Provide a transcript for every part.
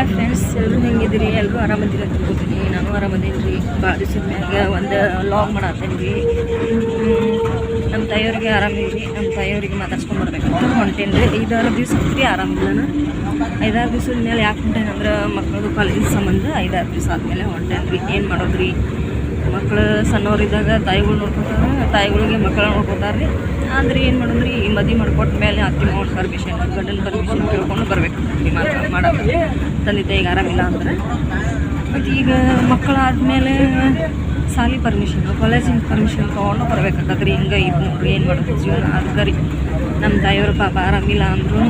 Hi friends ಎಲ್ಲರೂ ಹೆಂಗಿದ್ದೀರಿ? ಎಲ್ಲರೂ ಆರಾಮದಿರಿ ಅಂತ ನಾನು ಆರಾಮದೇನ್ರಿ. ಭಾಳ ದಿವಸದ ಮ್ಯಾಗ ಒಂದು ಲಾಗ್ ಮಾಡತ್ತೇನೆ ರೀ ನಮ್ಮ ತಾಯಿಯವ್ರಿಗೆ ಆರಾಮಿರಿ ನಮ್ಮ ತಾಯಿಯವ್ರಿಗೆ ಮಾತಾಡ್ಸ್ಕೊಂಡು ಬರ್ಬೇಕಂತ ಹೊಂಟೇನಿ ರೀ ಐದಾರು ದಿವಸ ರೀ ಆರಾಮಿಲ್ಲ ನಾನು. ಐದಾರು ದಿವಸದ ಮೇಲೆ ಯಾಕೆ ಹೊಂಟೇನೆ ಅಂದ್ರೆ ಮಕ್ಕಳದು ಕಾಲೇಜಿನ ಸಂಬಂಧ ಐದಾರು ದಿವಸ ಆದಮೇಲೆ ಹೊಂಟೇನೆ ರೀ ಏನು ಮಾಡೋದ್ರಿ? ಮಕ್ಕಳು ಸಣ್ಣವರಿದ್ದಾಗ ತಾಯಿಗಳು ನೋಡ್ಕೊತಾರೆ, ತಾಯಿಗಳಿಗೆ ಮಕ್ಕಳು ನೋಡ್ಕೊತಾರೆ. ರೀ ಅಂದ್ರೆ ಏನು ಮಾಡೋದ್ರಿ, ಈ ಮದಿ ಮಾಡ್ಕೊಟ್ಟ ಮೇಲೆ ಅತ್ತಿ ಮಾವನ ಪರ್ಮಿಷನ್ ಗಂಡನ ಪರ್ಮಿಷನ್ ಕೇಳ್ಕೊಂಡು ಬರಬೇಕು. ರೀ ಮಾತ್ರ ಮಾಡೋದು. ತಂದೆ ತಾಯಿಗೆ ಆರಾಮಿಲ್ಲ ಅಂದ್ರೆ. ಮತ್ತು ಈಗ ಮಕ್ಕಳಾದ್ಮೇಲೆ ಸಾಲಿ ಪರ್ಮಿಷನ್ ಕಾಲೇಜಿನ ಪರ್ಮಿಷನ್ ತೊಗೊಂಡು ಬರ್ಬೇಕಾಗತ್ತೆ ರೀ ಹಿಂಗೆ ಇದು ನೋಡ್ರಿ, ಏನು ಮಾಡೋದು ಜೀವನ. ಅದಕ್ಕೆ ನಮ್ಮ ತಾಯಿಯವ್ರ ಪಾಪ ಆರಾಮಿಲ್ಲ ಅಂದ್ರೂ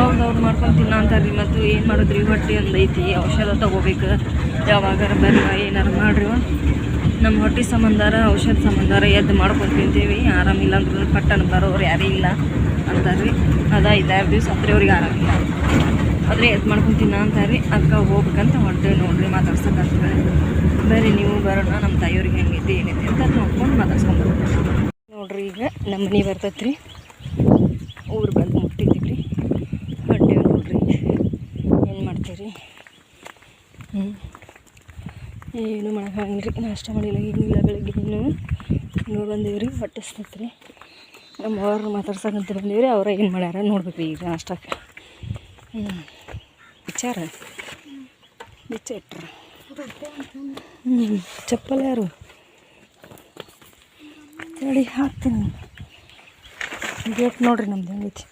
ಅವ್ರದ್ದು ಅವ್ರು ಮಾಡ್ಕೊಂಡು ತಿನ್ನ ಅಂತಾರೆ ರೀ ಮತ್ತು ಏನು ಮಾಡಿದ್ರಿ, ಹೊಟ್ಟೆ ಒಂದು ಐತಿ, ಔಷಧ ತೊಗೋಬೇಕು. ಯಾವಾಗಾರ ಬರ್ರಿ, ಏನಾರು ಮಾಡ್ರಿ ನಮ್ಮ ಹೊಟ್ಟೆ ಸಂಬಂಧಾರ, ಔಷಧ ಸಂಬಂಧಾರ ಎದ್ದು ಮಾಡ್ಕೊಂಡು ತಿಂತೀವಿ. ಆರಾಮಿಲ್ಲ ಅಂದ್ರೆ ಪಟ್ಟಣ ಬರೋರು ಯಾರೂ ಇಲ್ಲ ಅಂತಾರೆ ರೀ ಅದ ಐದಾರು ದಿವಸ ಅವ್ರಿಗೆ ಆರಾಮಿಲ್ಲ ಆದರೆ ಎದ್ದು ಮಾಡ್ಕೊಂಡು ತಿನ್ನ ಅಂತಾರೆ ಅಕ್ಕ ಹೋಗ್ಬೇಕಂತ ಹೊಟ್ಟೆ ನೋಡ್ರಿ ಮಾತಾಡ್ಸಕ್ಕೆ ಬರ್ರಿ, ನೀವು ಬರೋಣ ನಮ್ಮ ತಾಯಿಯವ್ರಿಗೆ ಹೆಂಗೈತಿ ಏನೈತಿ ಅಂತ ನೋಡ್ಕೊಂಡು ಮಾತಾಡ್ಸ್ಕೊಂಡು ನೋಡ್ರಿ ಈಗ ನಮ್ಮ ಮನೆ ಬರ್ತೈತೆ ರೀ ಊರು ಬಂದು ಮುಟ್ಟಿದ್ದೀವಿ ರೀ ಹೊಂಟೇವಿ ನೋಡ್ರಿ ಏನು ಮಾಡ್ತೀರಿ ಹ್ಞೂ ಏನು ಮಾಡೋಕ್ಕಾಗಿಲ್ಲ ರೀ ನಾಷ್ಟ ಮಾಡಿಲ್ಲ ಏನಿಲ್ಲ ಬೆಳಗ್ಗೆ ಇನ್ನು. ಇನ್ನು ಬಂದೀವಿ ರೀ ಹೊಟ್ಟಿಸ್ತೈತೆ ರೀ ನಮ್ಮ ಅವ್ರು ಮಾತಾಡ್ಸಕ್ಕಂತ ಬಂದೀವಿ ರೀ ಅವ್ರು ಏನು ಮಾಡ್ಯಾರ ನೋಡ್ಬೇಕು ರೀ ಈಗ ನಾಷ್ಟಕ್ಕೆ. ಹ್ಞೂ ವಿಚಾರ? ಬಿಚ್ಚ ಇಟ್ರ? ಚಪ್ಪಲ್ ಯಾರು? ಚಳಿ ಹಾಕ್ತೀನಿ. ಗೇಟ್ ನೋಡಿರಿ ನಮ್ದು ಹೆಂಗೈತಿ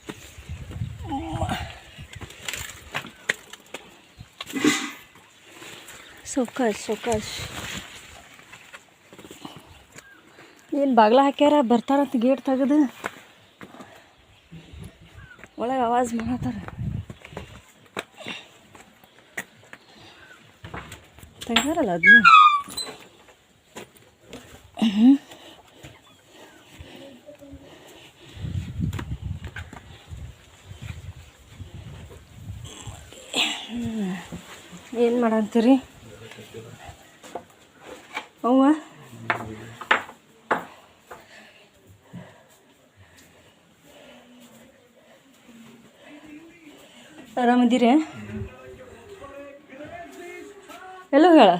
ಸೌಕಾಶ್ ಸೌಕಾಶ್. ಏನು ಬಾಗ್ಲ ಹಾಕ್ಯಾರ? ಬರ್ತಾರಂತ ಗೇಟ್ ತೆಗೆದು. ಒಳಗೆ ಆವಾಜ್ ಮಾಡತ್ತಾರ. ತೆಗ್ದಾರಲ್ಲ ಅದನ್ನು ಏನು ಮಾಡಂತೀರಿ? ಅವ್ವ ಆರಾಮದಿರಿ ಎಲ್ಲೋ ಹೇಳ?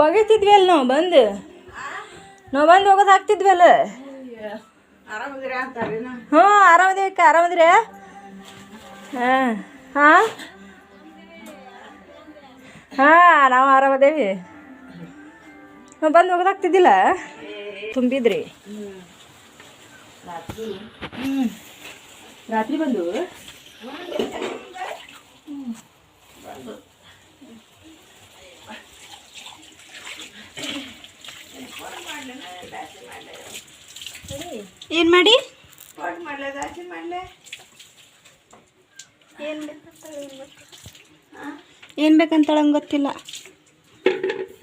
ಒಗೈತಿದ್ವಿ ಅಲ್ಲಿ ನಾವು ಬಂದು? ನಾವು ಬಂದು ಹೋಗೋದು ಹಾಕ್ತಿದ್ವಿ ಅಲ್ಲ ಹ್ಞೂ ಆರಾಮದಿವಿ ಅಕ್ಕ ಆರಾಮದಿರಿ ಹಾಂ ಹಾಂ? ಹಾಂ, ನಾವು ಆರಾಮದೇವಿ ಬಂದು ಹೋಗೋದಾಗ್ತಿದ್ದಿಲ್ಲ ತುಂಬಿದ್ರಿ. ಹ್ಞೂ ರಾತ್ರಿ ಬಂದು? ಏನು ಮಾಡಿ? ಏನು ಬೇಕಂತಳಂಗೆ ಗೊತ್ತಿಲ್ಲ.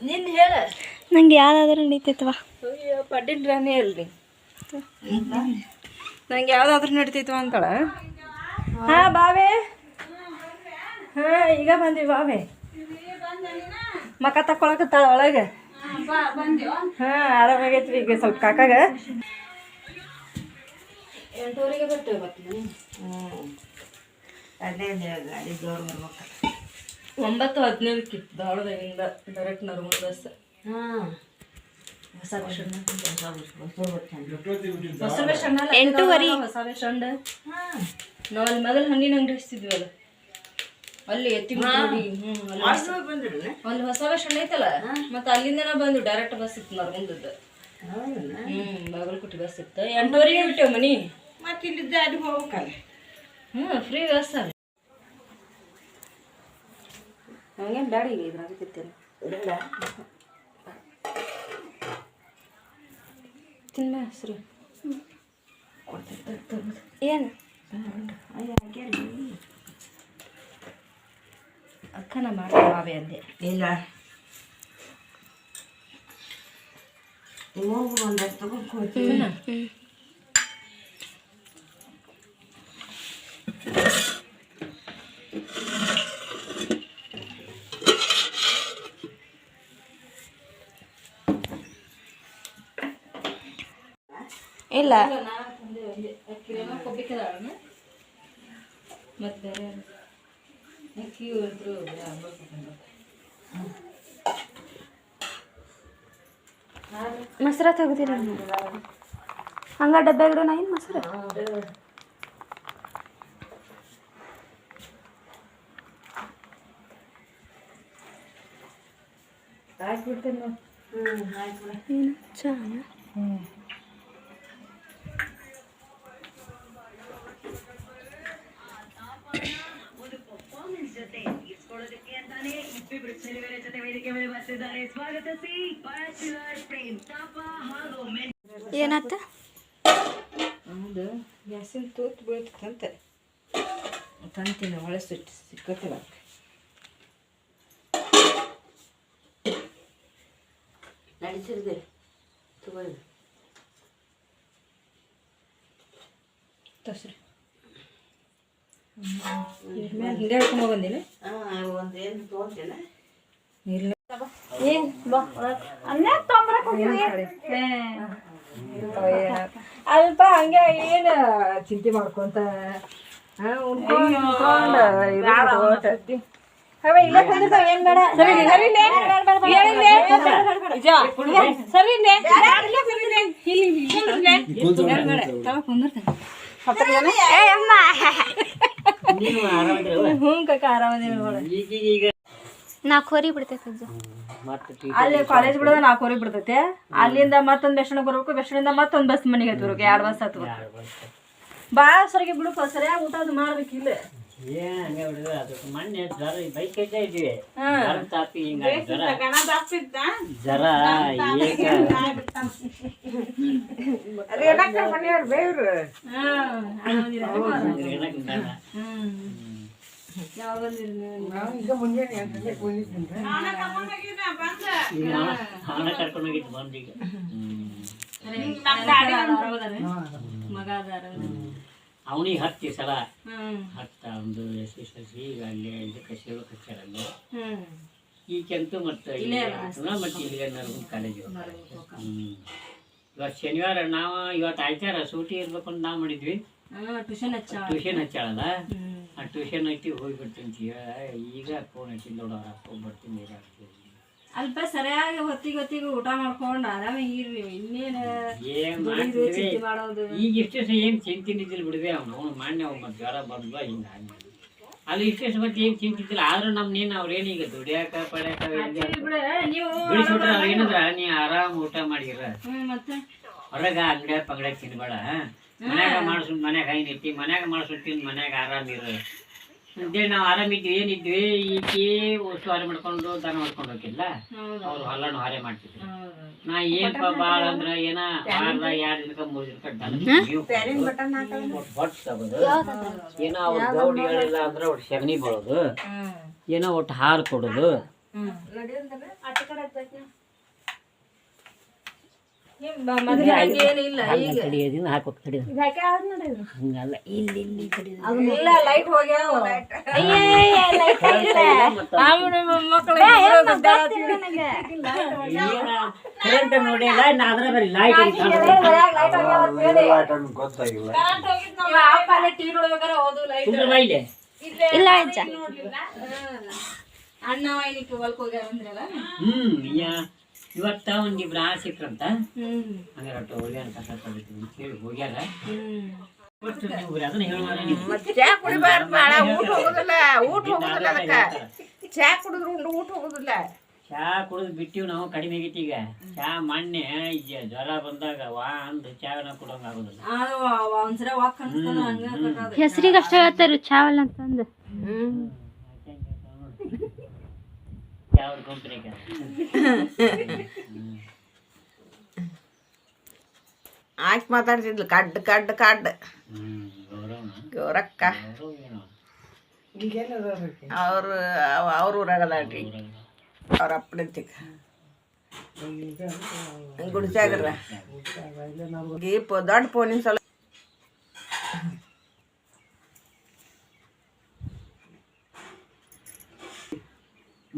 ನಿನ್ನ ಹೇಳ. ನಂಗೆ ಯಾವ್ದಾದ್ರು ನಡೀತಿತ್ವ? ಅಯ್ಯೋ ಪಡ್ಡಿನ ರಾಣಿ ಅಲ್ರಿ. ನಂಗೆ ಯಾವ್ದಾದ್ರು ನಡೀತೈತವ ಅಂತಳ? ಹಾ ಬಾವೆ. ಹಾ ಈಗ ಬಂದ್ವಿ ಬಾವೆ. ಮಕ ತಕೊಳಕತ್ತಾಳ ಒಳಗೆ. ಹಾ ಆರಾಮಾಗೈತ್ರಿ ಈಗ ಸ್ವಲ್ಪ ಕಾಕಾಗ. ಎಂಟೂವರೆಗೆ ಬರ್ತೇವೆ ಮತ್ತೆ ಒಂಬತ್ತು ಹದಿನೈದಕ್ಕಿತ್ತು ಧಾರವಾಡದಿಂದ ಡೈರೆಕ್ಟ್ ನರ್ಮದ ಬಸ್. ಎಂಟೂವರೆ. ಹೊಸ ಸ್ಟ್ಯಾಂಡ್ ನಾವು ಅಲ್ಲಿ ಮೊದಲು ಹಣ್ಣಿನ ಅಂಗಡಿ ಹಚ್ತಿದ್ವಲ್ಲ. ಅಲ್ಲಿ ಎತ್ತಿ ಅಲ್ಲಿ ಹೊಸ- ಸ್ಟ್ಯಾಂಡ್ ಐತಲ್ಲ? ಮತ್ತೆ ಅಲ್ಲಿಂದ ಬಂದು ಡೈರೆಕ್ಟ್ ಬಸ್ ಇತ್ತು ನರ್ಮಂದದ್ದು ಹ್ಮ್ ಬಾಗಲಕೋಟೆ ಬಸ್ ಇತ್ತು. ಎಂಟೂವರೆಗೆ ಬಿಟ್ಟೆವು ಮನಿ? ಮತ್ತೆ ಇಲ್ಲಿದ್ದ ಅಲ್ಲಿ ಹೋಗ್ಬೇಕಲ್ಲ. ಹ್ಞೂ ಫ್ರೀ ವ್ಯವಸ್ಥೆ ಅಲ್ಲ. ಹಂಗೇನು ಬ್ಯಾಡ ಈಗ ಇದ್ರಾಗ ತಿಂತೇನೆ. ತಿನ್ನ ಹೆಸ್ರು ಏನು? ಅಕ್ಕನ ಬಾವೆ ಅಂದೆ. ಇಲ್ಲ. ಹೋಗು ಒಂದಷ್ಟು ತಗೊಂಡು ಹೋಗ್ತೀವಿ ಇಲ್ಲ. ಮತ್ತೆ ಬೇರೆ ಮೊಸರ ತೆಗ್ದಿರ ಹಂಗ ಡಬ್ಬೆ ಇಡೋಣ ಏನು ಮೊಸರು? ಏನು ಚಾನ ಏನಾತ ಹೌದು ಗ್ಯಾಸಿನ ತೂತು ಬೀಳ್ತಂತೆ ತಂತಿನ ಒಳ ಸುಟ್ಟು ಸಿಕ್ಕತ್ತಿಲ್ಲ ನಡೆಸಿರ್ದೆ ತಗೊಳ್ಳಿ. ತಸ್ರಿ ಹಿಂಗೆ ಹೇಳ್ಕೊಂಬ ಬಂದಿನಿ ಹಾಂ ಒಂದು ಏನು ತೊಗೊಂತೇನ ಇಲ್ಲ. ಅಲ್ಪ ಹಂಗೆ ಏನು ಚಿಂತೆ ಮಾಡ್ಕೊಂತ ಹ್ಮ್? ಹ್ಞೂ ಕಕ್ಕ ಆರಾಮದೇವಿ. ನಾಲ್ಕು ಹೊರಿ ಬಿಡ್ತೈತೆ ಅಜ್ಜ. ಅಲ್ಲಿ ಕಾಲೇಜ್ ಬಿಡೋದ ನಾಲ್ಕೂವರೆ ಬಿಡ್ತೈತೆ. ಅಲ್ಲಿಂದ ಮತ್ತೊಂದು ಬೆಸ್ಟ್ ಬರ್ಬೇಕು ಬೆಸ್ಟಿಂದ ಮತ್ತೊಂದು ಬಸ್ ಮನೆಗೆ ಬರ್ಬೇಕು ಎರಡು ಬಸ್ ಹತ್ತು ಭಾಳ ಸರಿಗೆ ಬಿಡು ಸರಿಯಾಗಿ ಊಟ ಅದು ಮಾಡ್ಬೇಕಿಲ್ಲ ಏನ್ ಹಂಗೆ ಈಗ ಬಂದೀಗ ಮಗ ಅದಾರ. ಅವನಿಗೆ ಹತ್ತಿ ಸಲ. ಹತ್ತ ಒಂದು ಎಸ್ ಎಸ್ ಎಲ್ ಸಿ ಈಗ ಅಲ್ಲಿ ಇದಕ್ಕೆ ಸೇವೆ ಹ್ಮ್. ಈಗಂತೂ ಮತ್ತೆ ಮತ್ತೆ ಇಲ್ಲಿಗೆ ಕಾಲೇಜು ಇವತ್ತು ಶನಿವಾರ ನಾವು ಇವತ್ತು ಆಯ್ತಾರ ಸೂಟಿ ಇರ್ಬೇಕು ಅಂತ ನಾವು ಮಾಡಿದ್ವಿ. ಟ್ಯೂಷನ್ ಹಚ್ಚಾಳ. ಟ್ಯೂಷನ್ ಹಚ್ಚಾಳಲ್ಲ? ಆ ಟ್ಯೂಷನ್ ಐತಿ ಹೋಗ್ಬಿಡ್ತೀನಿ ಈಗ ಫೋನ್ ಹಚ್ಚಿ ನೋಡ ಹೋಗ್ಬಿಡ್ತೀನಿ ಈಗ ಅಲ್ಪ ಸರಿಯಾಗಿ ಹೊತ್ತಿಗೆ ಹೊತ್ತಿಗೆ ಊಟ ಮಾಡ್ಕೊಂಡು ಆರಾಮಾಗಿ ಇರ್ರಿ. ಇನ್ನೇನು ಏನು ಮಾಡ್ತೀವಿ? ಮಾಡೋದು? ಈಗ ಇಷ್ಟು ದಿವಸ ಏನು ಚಿಂತಿನಿದ್ದಿಲ್ಲ ಬಿಡುವೆ ಅವ್ನು. ಅವ್ನು ಮಾನ್ಯ ಅವ್ನು ಮತ್ತೆ ಜ್ವರ ಬಂದ್ವ ಹಿಂಗ ಅಲ್ಲಿ ಇಷ್ಟು ದಿವಸ ಮತ್ತೆ ಏನು ಚಿಂತಿದ್ದಿಲ್ಲ. ಆದ್ರೂ ನಮ್ನೇನು ಅವ್ರೇನು ಈಗ ದುಡಿಯಾಕ ಪಡ್ಯಾಕ ನೀವು ಬಿಡಿಸ್ಬಿಟ್ರೆ ಅವ್ರು ಏನಂದ್ರ ನೀ ಆರಾಮ ಊಟ ಮಾಡಿರ. ಹೊರಗ ಅಂಗಡಿಯ ಪಂಗಡ ತಿನ್ಬೇಡ ಮನ್ಯಾಗ ಮಾಡಿಸ್ ಮನ್ಯಾಗ ಐನೈತಿ ಮನ್ಯಾಗ ಮಾಡ್ಸು ತಿಂದು ಮನ್ಯಾಗ ಆರಾಮಿರು ಅಂತೇಳಿ ನಾವು ಆರಾಮಿದ್ವಿ ಏನಿದ್ವಿ ಈಕಿ ಉಸ್ತುವಾರಿ ಮಾಡ್ಕೊಂಡು ದನ ಮಾಡ್ಕೊಂಡು ಹೋಗಿಲ್ಲ ಅವ್ರು ಹೊಲನು ಹಾರೆ ಮಾಡ್ತಿದ್ರು. ನಾ ಏನಪ್ಪ ಬಾಳ ಅಂದ್ರ ಏನ ಆರ್ದ ಎರಡು ದಿನಕ್ಕ ಮೂರ್ ದಿನಕ್ಕ ದನ ಹೊಟ್ಟು ತಗೋದು ಏನೋ ಅವ್ರ ಗೌಡಿಗಳಿಲ್ಲ ಅಂದ್ರ ಒಟ್ಟು ಸಗಣಿ ಬರೋದು ಏನೋ ಒಟ್ಟು ಹಾಲು ಕೊಡೋದು. ಹಂಗಲ್ಲ ಇಲ್ಲಿ ಕರೆಂಟ್ ನೋಡಿಲ್ಲ ನಾ ಅದ್ರ ಬರೀ ಲೈಟ್ ಅಜ್ಜ ಅಣ್ಣ ಅಂದ್ರಲ್ಲ? ಹ್ಮ್ ಯಾ- ಇವತ್ತ ಒಂದಿಬ್ರು ಆ ಸಿಕ್ರಂತ ಹಂಗಾರ ತಗೋತೀವಿ ಅಂತ ಹೇಳಿ ಹೋಗ್ಯಾರ. ನೀವು ಚಾ ಕುಡಿಬಾರ್ದು ಭಾಳ ಊಟ ಹೋಗೋದಿಲ್ಲ ಊಟ ಹೋಗೋದಿಲ್ಲ ಅದಕ್ಕೆ. ಚಾ ಕುಡಿದ್ರು ಉಂಡು ಊಟ ಹೋಗೋದಿಲ್ಲ. ಚಾ ಕುಡಿದು ಬಿಟ್ಟಿವ್ ನಾವು ಕಡಿಮೆ ಆಗೈತಿ ಈಗ. ಚಾ ಮೊನ್ನೆ ಜ್ವರ ಬಂದಾಗ ವಾ ಅಂದ್ ಚಾವನ ನಾವು ಕುಡಂಗ ಆಗುದಿಲ್ಲ. ಹೆಸರಿಗೆ ಅಷ್ಟೇ ಹೇಳ್ತಾರ ಚಾವಲ್ ಅಂತಂದು. ಆಕಿ ಮಾತಾಡ್ತಿದ್ಲು ಕಡ್ ಕಡ್ ಕಡ್ ಹ್ಮ್ ಗೌರವನ ಗೌರಕ್ಕ ಗೌರವ ಏನೋ ಅವ್ರು ಅವ್ರ ಊರಾಗದಾಳ್ರಿ ಅವ್ರ ಅಪ್ಪನಂತಿಕ ಗುಡಿಸಾಗ್ರ ಗೀಪ್ ದೊಡ್ಡ ಫೋನಿನ ಸಲ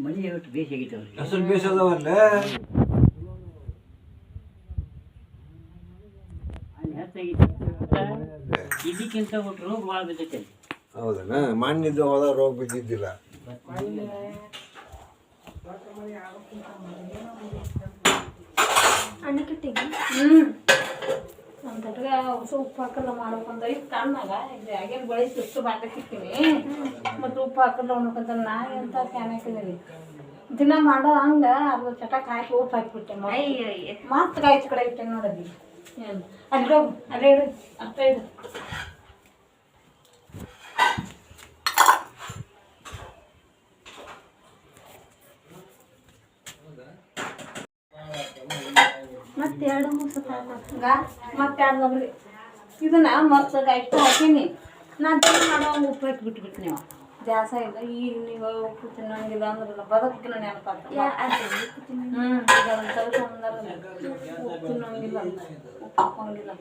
ಮನೆ ಒಟ್ಟು ಬೇಸಿ ಆಗೈತೆ ಅವ್ರಿಗೆ? ಅಸಲು ಬೇಸದವಲ್ಲ ಅಲ್ಲಿ ಹೆಚ್ಚಾಗೈತಿ ಇದಕ್ಕಿಂತ ಒಟ್ಟು ರೋಗ ಭಾಳ ಬಿದ್ದೈತೆ ಹೌದನ? ಮಣ್ಣಿದ್ದು ಹೋದ ರೋಗ ಬಿದ್ದಿದ್ದಿಲ್ಲ. ಹ್ಮ್. ಹೊಸ ಉಪ್ಪು ಹಾಕಲ್ಲ ಮಾಡ್ಬೇಕಂತ ಇದು ಕಣ್ಣಾಗ ಇದು ಆಗ್ಯಾರ ಬಳಿ ಸುಸ್ತು ಬಾಟಕ್ಕಿರ್ತೀನಿ ಮತ್ತು ಉಪ್ಪು ಹಾಕಲ್ಲ ಉಣ್ಬೇಕಂತ ನಾ ಎಂತ ಕ್ಯಾನ್ ಹಾಕಿದ್ದೀನಿ ದಿನ ಮಾಡೋ ಹಂಗೆ ಅದು ಚಟಕ್ ಹಾಕಿ ಉಪ್ಪು ಹಾಕಿಬಿಟ್ಟೆ ಮತ್ತೆ ಕಾಯ್ತು ಕಡೆ ಇಟ್ಟೆ ನೋಡದಿ ಅಲ್ಲಿ. ಹೋಗು ಅಲ್ಲೇ ಇಡು ಅಷ್ಟೇ ಇಡು. ಮತ್ತೆ ಎರಡು ಮೂರು ಸತ ಮತ್ತೆ ಎರಡು ಇದನ್ನ ಮತ್ತೆ ಇಷ್ಟು ಹಾಕೀನಿ. ನಾನು ದಿನ ಮಾಡೋ ಉಪ್ಪು ಹಾಕಿ ಬಿಟ್ಬಿಟ್ಟು ನೀವು. ದ್ಯಾಸ ಇಲ್ಲ ಈಗ ನೀವು ಉಪ್ಪು ತಿನ್ನಂಗಿಲ್ಲ ಅಂದ್ರೆ ಬದಕಿನ ನೆನಪಾಗ್ತದೆ. ಹ್ಞೂ ಅದನ್ನ ಉಪ್ಪು ತಿನ್ನಂಗಿಲ್ಲ. ಉಪ್ಪು ಹಾಕೋಂಗಿಲ್ಲ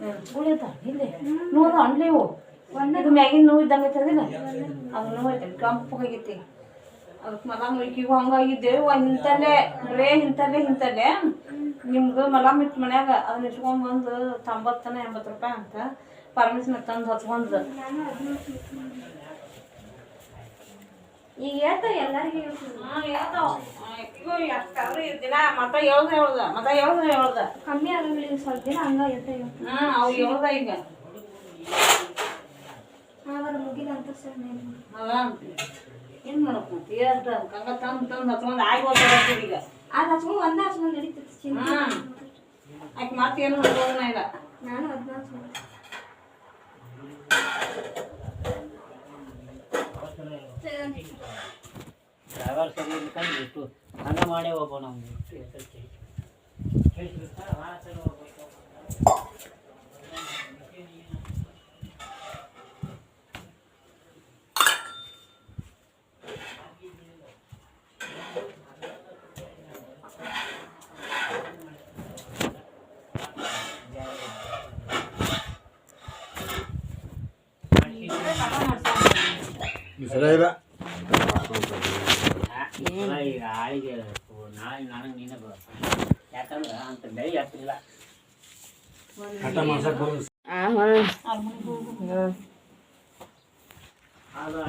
ಹ್ಞೂ ಉಳಿತ ಇಲ್ಲೇ. ನೋಡು ಅಣ್ಲೇವು ಇದು ಮ್ಯಾಗಿನ ನೋವು ಇದ್ದಂಗೆ ಐತದಿಲ್ಲ ಅದು ನೋವು ಐತೆ. ಕೆಂಪಗಾಗೈತಿ ಅದಕ್ಕೆ ಮಲ ಮುಯ್ಕಿಗೂ ಹಂಗಾಗಿದ್ದೆ. ಹಿಂತಲ್ಲೇ ಬರೇ ಹಿಂತಲ್ಲೇ ಇಂತಲ್ಲೇ ನಿಮ್ಗೆ ಮಲಾಮ್ ಇತ್ತು ಮನ್ಯಾಗ ಅದನ್ನ ಇಟ್ಕೊಂಡ್ಬಂದು ತೊಂಬತ್ತನ ಎಂಬತ್ತು ರೂಪಾಯಿ ಅಂತ ಪರ್ಮಿಷನ್ ತಂದು ಹಚ್ಕೊಂಡ್ದು ಈಗ ಹೇಳ್ತಾವ ಎಲ್ಲರಿಗೂ ದಿನ ಮತ ಹೇಳ್ದ ಹೇಳ್ದ ಮತ ಹೇಳ್ದ ಹೇಳ್ದ. ಕಮ್ಮಿ ಆಗಂಗಿಲ್ಲ ಸ್ವಲ್ಪ ದಿನ ಹಂಗ ಇರ್ತೇವೆ ಹಾಂ ಅವ್ ಹೇಳ್ದ ಈಗ. ಆವಾಗ ಮುಗಿದ ಅಂತ ಸರ್ ಅದ ಏನ್ ಮಾಡಕ್ ಮತ್ತೆ? ಹೇಳ್ದ ಹಂಗ ತಂದು ತಂದು ಹಚ್ಕೊಂಡು ಆಗಿ ಹೋಗ್ತದ ಈಗ ಅದು ಹಚ್ಕೊಂಡು ಒಂದೇ ಹಚ್ಕೊಂಡು ನಡೀತೈತಿ ಚಿಂತೆ ಹಾ ಆಕೆ ಮತ್ತೇನು ಮಾಡ್ಬೋದನ ಇಲ್ಲ. ನಾನು ಅದನ್ನ ಹಚ್ಕೊಂಡು ಡ್ರೈವರ್ ಸರಿ ಇರ್ಲಿಕ್ಕಂದ್ರೆ ಇಷ್ಟು ಹಣ ಮಾಡೇ ಹೋಗೋ ನಮ್ಗೆ ಇಷ್ಟು ಹೆಸರು ಭಾಳ ಸರಿ ಈಗ ಆಳಿಗೆ ನಾಳೆ ನನಗೆ ನೀನೇ ಬರ ಯಾಕಂದ್ರೆ ಅಂತ ಬೆಳೆ ಹತ್ತಿಲ್ಲ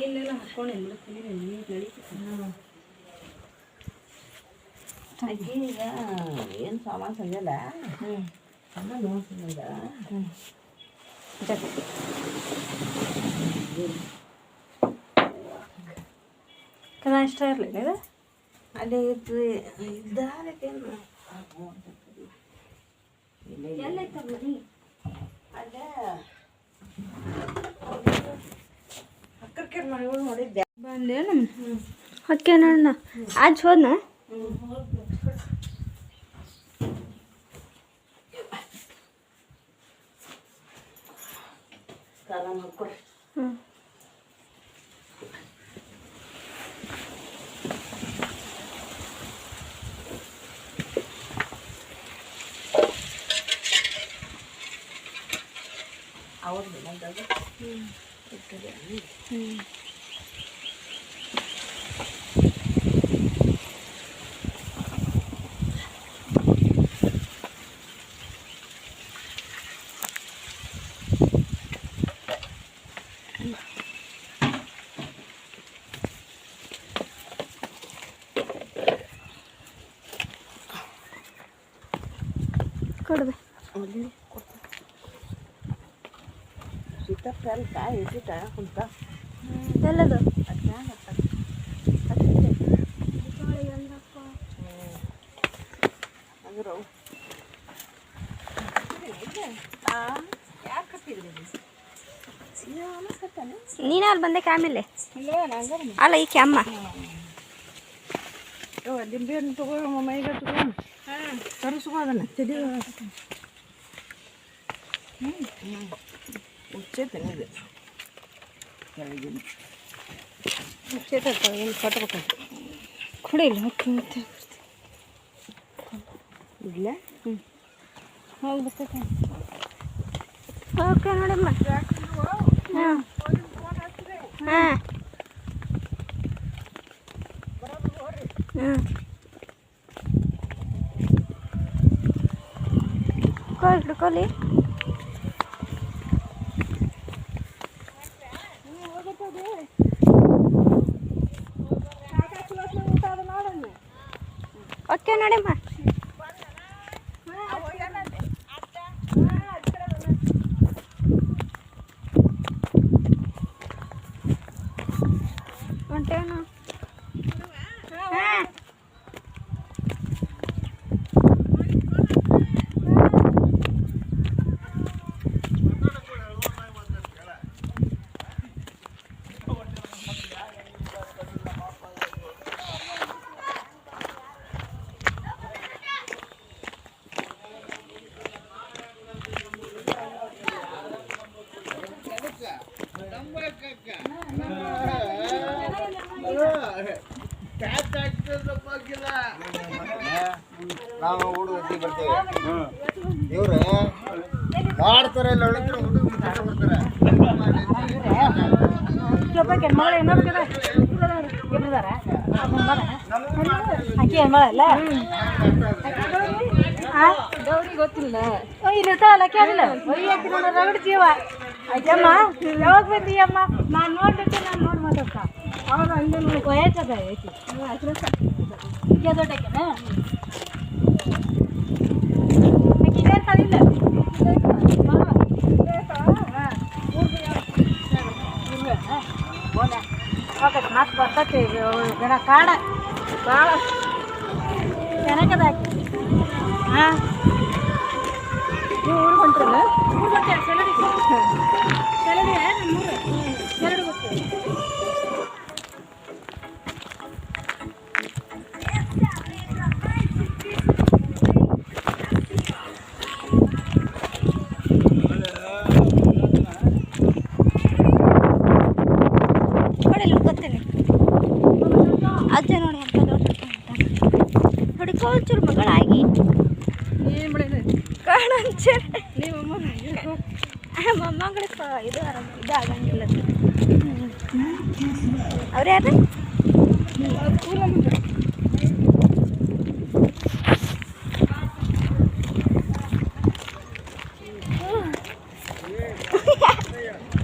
ನೀನೆಲ್ಲ ಹಾಕೊಂಡಿಲ್ಲ ನೀರು ನಡೀತದೆ ಆಕಿ ಈಗ ಏನು ಸಾಮಾನು ತಂದಿಲ್ಲ ಅನ್ನ ನೋಡ್ತಿದ್ದ ಕದ ಇಷ್ಟ ಇರಲಿಲ್ಲ ಇದು? ಅಲ್ಲಿ ಇದ್ದು ಇದ್ದಾರಕ್ಕೇನು ಎಲ್ಲ ಮನಿ ಅಲ್ಲೇ ನೋಡಿದ್ದೆ. ಬಂದೇನು? ಓಕೆ ನೋಡೋಣ ಹೋದ್ನ? ಮಾಡ್ಕೊಡಿ ಹ್ಞೂ ಅವ್ರದ್ದು ಬಂದದ್ದು ಕೊಡ್ದೆ ಸೀತಾಫಲ ಕಾಯಿ ಇಟ್ಟಿಟ್ಟ ಕುಂತ ಎಲ್ಲದು ಅಂದ್ರೆ ಯಾಕೆ ಕಟ್ಟಿದ್ರಿ ನೀನೇ ಅಲ್ಲಿ ಬಂದೆ ಆಮೇಲೆ ಅಲ್ಲ ಈಕೆ ಅಮ್ಮ ಲಿಂಬೆ ಹಣ್ಣು ತಗೋ ಮೈಗ ತಗೋ ತರಿಸ್ಕೋ ಅದನ್ನ ತಡಿ ಹುಚ್ಚೈತೇನೆ ಇದು ಕೆಳಗಿನ ಏನು ಕಟ್ಬೇಕು ಇಲ್ಲ ಮತ್ತೆ ನೋಡಮ್ಮ ಹಾಂ ಹಾಂ ಹಿಡ್ಕೊಲಿ ಓಕೆ ನೋಡಮ್ಮ ಹೊಂಟೇನು ಹಾಂ ನಾವು ಹುಡುಗ ಬರ್ತೇವೆ. ಇವ್ರು, ಮಾಡ್ತಾರೆ ಇಲ್ಲ ಒಳಗಿನ ಹುಡುಗ ಬರ್ತಾರೆ. ಗೊತ್ತಿಲ್ಲ ಇರ್ತಾಳಲ್ಲ ಕೇಳಿಲ್ಲ ಒಯ್ಯಕ್ಕೆ ನೋಡ, ರಗಡ್ ಜೀವ. ಅಯ್ಯಮ್ಮ, ಯಾವಾಗ ಅಮ್ಮ? ನಾನು ನೋಡ್ಲಿಕ್ಕೆ ನಾನು ನೋಡಿ ಮಾತಾಡ್ತ. ಹೌದು ಹಂಗೆ ವಯಸ್ಸದ ಐತಿ. ದೊಡ್ಡಕ್ಕೆನ? ಆಕಿ ಇರ್ತಾಳಿಲ್ಲ ಮಾತು ಬರ್ತೈತಿ ಜನ ಕಾಡ ಭಾಳ ಹಾಂ ನೀವು ಊರಿಗೆ ಹೊಂಟ್ರಲ್ಲ ಊರಿಗೆ ಹೊಂಟ್ಯಾರ ಸೆಲಡಿಗೆ ಸೆಲಡಿ ನಮ್ಮೂರು ಎರಡು ಗೊತ್ತು ಕೊಡಿಲ್ಲ ಗೊತ್ತೇನೆ ಅಜ್ಜ ನೋಡಿ ಅಂತ ದೊಡ್ಡ ನೋಡಿ ಕೋಚೂರು ಮಗಳಾಗಿ ಏನು ಮಾಡಿದೆ ಕಾಣಂಚೂರು ನೀವು ಮೊಮ್ಮಗಳಿಗೆ ಇದು ಆರಾಮ ಇದು ಆಗಂಗಿಲ್ಲ ಅವ್ರು ಯಾರು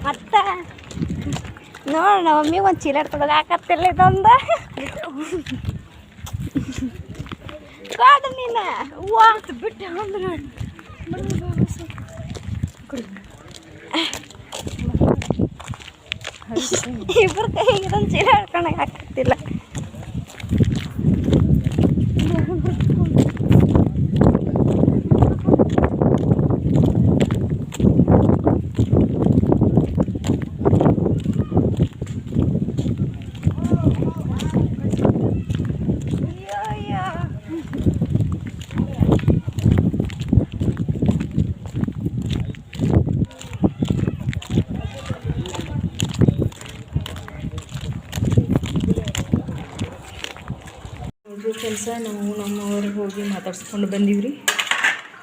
ಮತ್ತ ನೋಡ ನಮ್ಮ ಮಮ್ಮಿಗೆ ಒಂದು ಚೀಲ ಹಿಡ್ಕೊಂಡು ಹಾಕತ್ತಿಲ್ಲ ಇದೊಂದು. ಕಾಡ ನೀನ. ಬಿಟ್ಟು ನೋಡಿ ಇಬ್ಬರು ಕೈಗೆ ಇದೊಂದು ಚೀಲ ಹಿಡ್ಕೊಂಡು ಹಾಕತ್ತಿಲ್ಲ ನೋಡ್ರಿ ಕೆಲಸ ನಾವು ನಮ್ಮವ್ರಿಗೆ ಹೋಗಿ ಬಂದೀವಿ ರೀ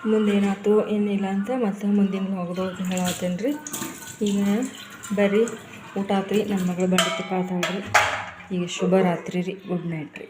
ಮುಂದೇನಾಯ್ತು ಏನಿಲ್ಲ ಅಂತ ಮತ್ತೆ ಮುಂದಿನ ಹೋಗೋದೊಳಗೆ ಹೇಳತ್ತೇನೆ ರೀ ಈಗ ಬರ್ರಿ, ಊಟ ಆತ್ರಿ ನನ್ನ ಮಗಳು ಬಂಡಿ ರೀ ಈಗ ಶುಭ ರಾತ್ರಿ ರೀ ಗುಡ್ ನೈಟ್ ರೀ.